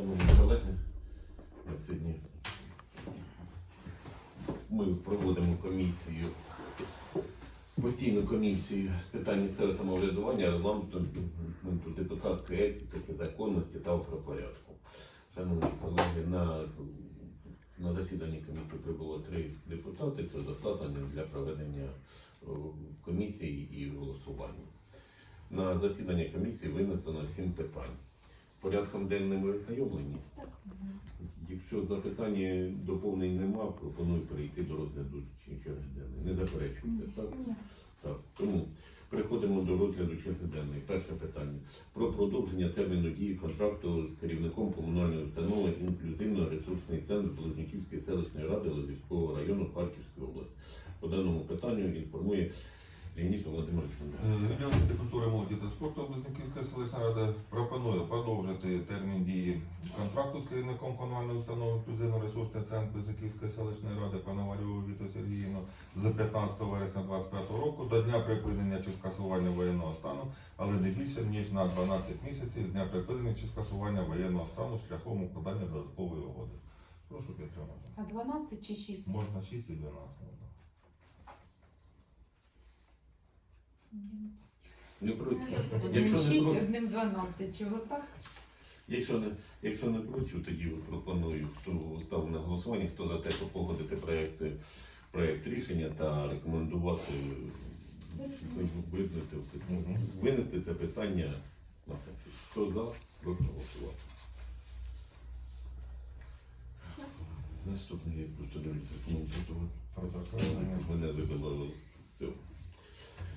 Шановні колеги, сьогодні ми проводимо комісію, постійну комісію з питань місцевого самоврядування, регламенту депутатської етики, законності та правопорядку. Шановні колеги, на, на засіданні комісії прибуло три депутати. Це достатньо для проведення комісії і голосування. На засідання комісії винесено сім питань. Порядком денним ви? Так. Якщо запитань доповнень нема, пропоную перейти до розгляду черги денної. Не заперечуйте, так? Ні. Так. Тому переходимо до розгляду черги денної. Перше питання про продовження терміну дії контракту з керівником комунальної установи інклюзивно-ресурсний центр Близнюківської селищної ради Лозівського району Харківської області. По даному питанню інформує Леонід Володимирович. Відділ культури, молоді та спорту Близнюківська селищна рада пропонує продовжити термін дії контракту з керівником комунальної установи інклюзивно-ресурсний центр Близнюківської селищної ради Пономарьову Віту Сергіївну з 15 вересня 2025 року до дня припинення чи скасування воєнного стану, але не більше ніж на 12 місяців з дня припинення чи скасування воєнного стану шляхом укладання додаткової угоди. Прошу підтримати. А 12 чи 6? Можна 6 і 12. Не проти. Одним не 6, проти, одним 12. Чого так? Якщо не, якщо не проти, тоді пропоную, хто ставив на голосування, хто за те, щоб погодити проєкт, проєкт рішення та рекомендувати винести, винести це питання на сесію. Хто за, прошу голосувати. Наступний я просто дивіться, коментувати. Протокол. Мене вибило з цього.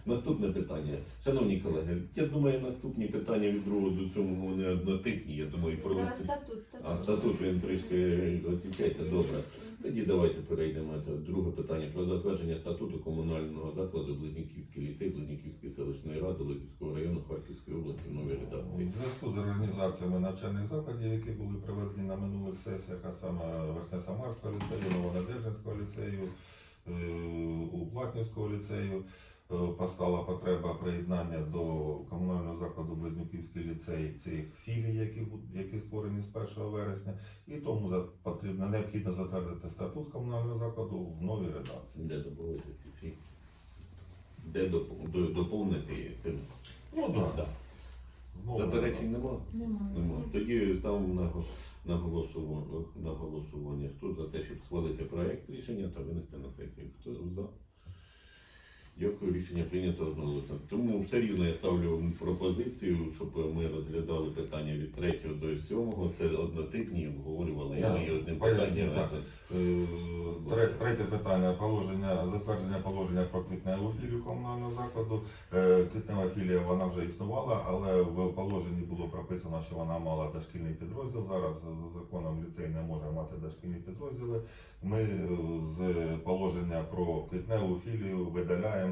Наступне питання. Шановні колеги, я думаю, наступні питання від другого до сьомого вони однотипні. Я думаю, провести. статут, статут. А статут він трішки відрізняється. Добре. Тоді давайте перейдемо до друге питання про затвердження статуту комунального закладу Близнюківський ліцей Близнюківської селищної ради Лозівського району Харківської області в новій У зв'язку з організаціями навчальних закладів, які були проведені на минулих сесіях, а саме Верхнесамарського ліцею, Новонадежинського ліцею, е, у Платнівського ліцею, постала потреба приєднання до комунального закладу Близнюківський ліцей цих філій, які, які створені з 1 вересня, і тому за- потрібно необхідно затвердити статут комунального закладу в новій редакції. Де доповнити ці? Де доп- до- доповнити цим? Ну Так. Да. Заперечень немає? Немає. Немає. Тоді ставимо на, на, голосування, на голосування. Хто за те, щоб схвалити проект рішення та винести на сесію? Хто за? Дякую, рішення прийнято одноголосно. Тому все рівно я ставлю пропозицію, щоб ми розглядали питання від 3 до 7. Це однотипні, обговорювали Я і одним поясню, питанням. так. Е, тре- Третє питання положення, затвердження положення про квітневу філію комунального закладу. Е, Квітнева філія вона вже існувала, але в положенні було прописано, що вона мала дошкільний підрозділ. Зараз за законом ліцей не може мати дошкільні підрозділи. Ми е, з положення про квітневу філію видаляємо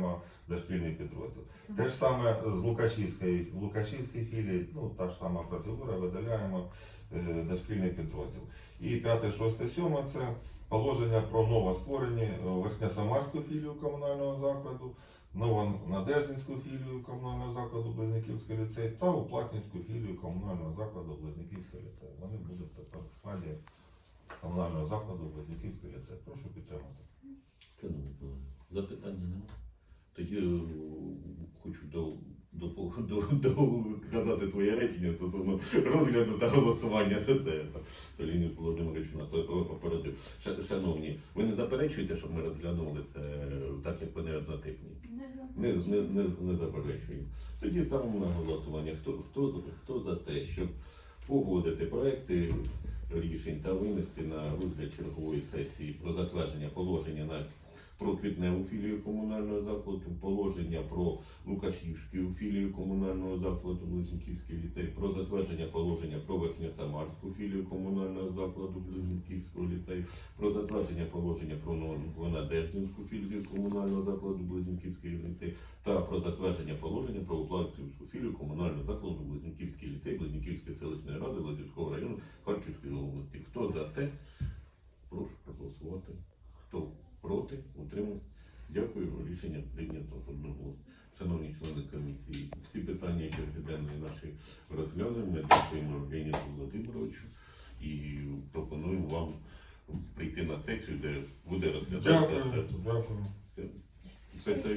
дошкільний підрозділ. Те ж саме з Лукашівської в Лукашівській філії, ну та ж сама процедура, видаляємо е, дошкільний підрозділ. І п'яте, шосте, сьоме це положення про новостворені е, Верхньосамарську філію комунального закладу, Новонадеждинську філію комунального закладу Близнюківський ліцей та Уплатнівську філію комунального закладу Близнюківський ліцей. Вони будуть тепер в складі комунального закладу Близнюківський ліцей. Прошу підтримати. Запитання немає. Тоді е, хочу до, до, до, до, казати своє речення стосовно розгляду та голосування за це. То Леонід Володимирович у нас о- Ша- Шановні, ви не заперечуєте, щоб ми розглянули це так, як вони однотипні? Не, не, не, не заперечую. Тоді ставимо на голосування. Хто, хто, хто за те, щоб погодити проекти рішень та винести на розгляд чергової сесії про затвердження положення на про квітневу філію комунального закладу, положення про Лукашівську філію комунального закладу Близнюківський ліцей, про затвердження положення про Верхньосамарську філію комунального закладу Близнюківського ліцею, про затвердження положення про Новонадеждинську філію комунального закладу Близнюківський ліцей та про затвердження положення про Уплатівську філію комунального закладу Близнюківський ліцей Близнюківської селищної ради Лазівського району Харківської області. Хто за те? Прошу проголосувати. Хто проти, утримався. Дякую, рішення прийнято одного. Шановні члени комісії, всі питання, які денної наші розглянемо. Ми дякуємо Євгенію Володимировичу і пропонуємо вам прийти на сесію, де буде розглядатися. Дякую.